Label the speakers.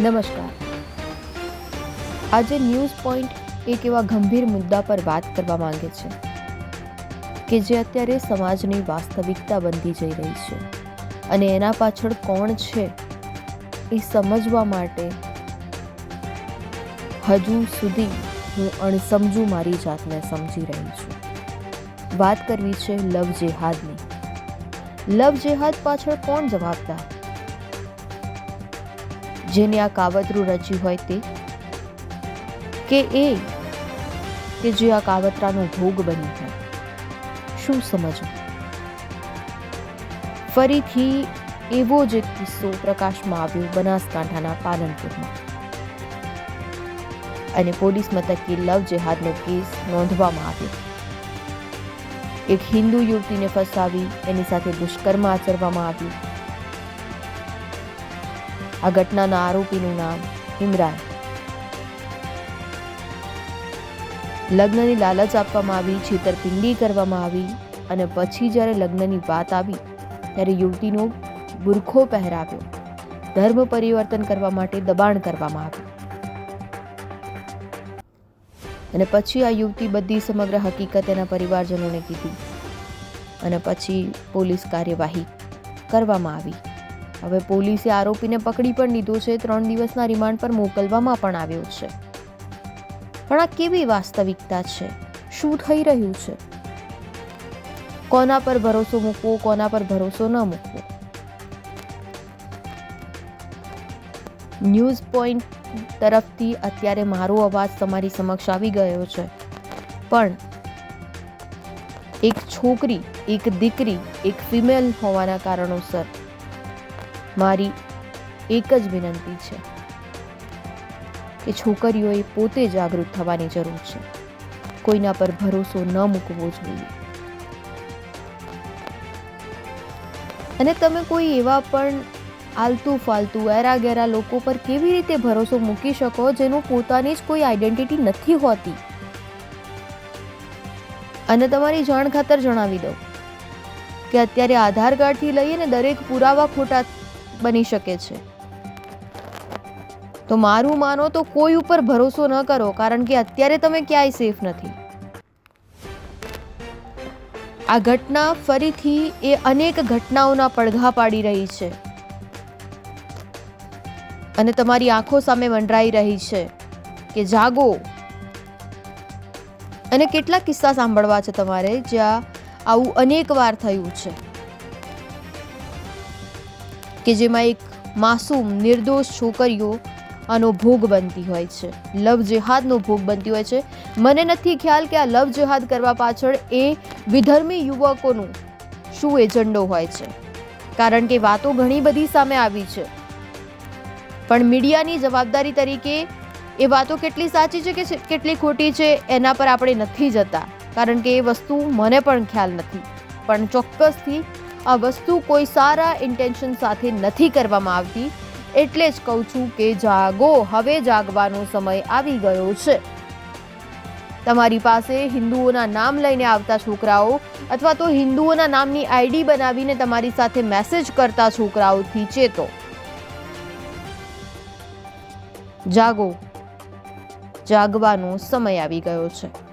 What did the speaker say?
Speaker 1: નમસ્કાર. આજે news point એક એવા ગંભીર મુદ્દા પર વાત કરવા માંગે છે કે જે અત્યારે સમાજની વાસ્તવિકતા બનતી જઈ રહી છે અને એના પાછળ કોણ છે એ સમજવા માટે હજુ સુધી હું અણસમજુ મારી જાતને સમજી રહી છું. વાત કરવી છે લવ જેહાદની. લવ જેહાદ પાછળ કોણ જવાબદાર? જેને આ કાવતરું રચ્યું હોય તે? કે એ? કે જે આ કાવતરાનો ભોગ બની હોય? શું સમજવું? ફરીથી એવો જ એક કિસ્સો પ્રકાશમાં આવ્યો બનાસકાંઠાના પાલનપુરમાં. અને પોલીસ મથકે લવ જેહાદનો કેસ નોંધવામાં આવ્યો. એક હિન્દુ યુવતીને ફસાવી, એની સાથે દુષ્કર્મ આચરવામાં આવ્યું. આ ઘટનાના આરોપીનું નામ ઇમરાન. લગ્નની લાલચ આપવામાં આવી, છેતરપિંડી કરવામાં આવી અને પછી જ્યારે લગ્નની વાત આવી, ત્યારે યુવતીનો બુરખો પહેરાવ્યો. ધર્મ પરિવર્તન કરવા માટે દબાણ કરવામાં આવ્યું. અને પછી આ યુવતી બધી સમગ્ર હકીકત એના પરિવારજનોને કીધી અને પછી પોલીસ કાર્યવાહી કરવામાં આવી. હવે પોલીસે આરોપીને પકડી પણ લીધો છે. ત્રણ દિવસના રિમાન્ડ પર મોકલવામાં પણ આવ્યો છે. પણ આ કેવી વાસ્તવિકતા છે? શું થઈ રહ્યું છે? કોના પર ભરોસો મૂકવો, કોના પર ભરોસો ન મૂકવો? ન્યૂઝ પોઈન્ટ તરફથી અત્યારે મારો અવાજ તમારી સમક્ષ આવી ગયો છે. પણ એક છોકરી, એક દીકરી, એક ફિમેલ હોવાના કારણોસર મારી એક જ વિનંતી છે કે છોકરીઓએ પોતે જાગૃત થવાની જરૂર છે. કોઈના પર ભરોસો ન મૂકવો જોઈએ. અને તમે કોઈ એવા પણ આલતુ ફાલતુ એરા ગેરા લોકો પર કેવી રીતે ભરોસો મૂકી શકો જેનું પોતાની જ કોઈ આઈડેન્ટિટી નથી હોતી? અને તમારી જાણ ખાતર જણાવી દઉં કે અત્યારે આધાર કાર્ડથી લઈને દરેક પુરાવા ખોટા બની શકે છે. તો મારું માનો તો કોઈ ઉપર ભરોસો ન કરો, કારણ કે અત્યારે તમે ક્યાંય સેફ નથી. આ ઘટના ફરીથી એ અનેક ઘટનાઓના પડઘા પાડી રહી છે. અને તમારી આંખો સામે મંડરાઈ રહી છે કે જાગો. અને કેટલા કિસ્સા સાંભળવા છે તમારે જ્યાં આવું અનેક વાર થયું છે. કે જેમાં એક માસૂમ નિર્દોષ છોકરીઓ આનો ભોગ બનતી હોય છે. લવ જેહાદનો ભોગ બનતી હોય છે. મને નથી ખ્યાલ કે આ લવ જેહાદ કરવા પાછળ એ વિધર્મી યુવકોનું શું એજન્ડો હોય છે. કારણ કે વાતો ઘણી બધી સામે આવી છે. પણ મીડિયાની જવાબદારી તરીકે એ વાતો કેટલી સાચી છે કે કેટલી ખોટી છે, એના પર આપણે નથી જતા. કારણ કે એ વસ્તુ મને પણ ખ્યાલ નથી. પણ ચોક્કસથી આ વસ્તુ કોઈ સારા ઇન્ટેન્શન સાથે નથી કરવામાં આવતી. એટલે જ કહું છું કે જાગો, હવે જાગવાનો સમય આવી ગયો છે. તમારી પાસે હિન્દુઓના નામ લઈને આવતા છોકરાઓ અથવા તો હિન્દુઓના નામની આઈડી બનાવીને તમારી સાથે મેસેજ કરતા છોકરાઓથી ચેતો. જાગો. જાગવાનો સમય આવી ગયો છે.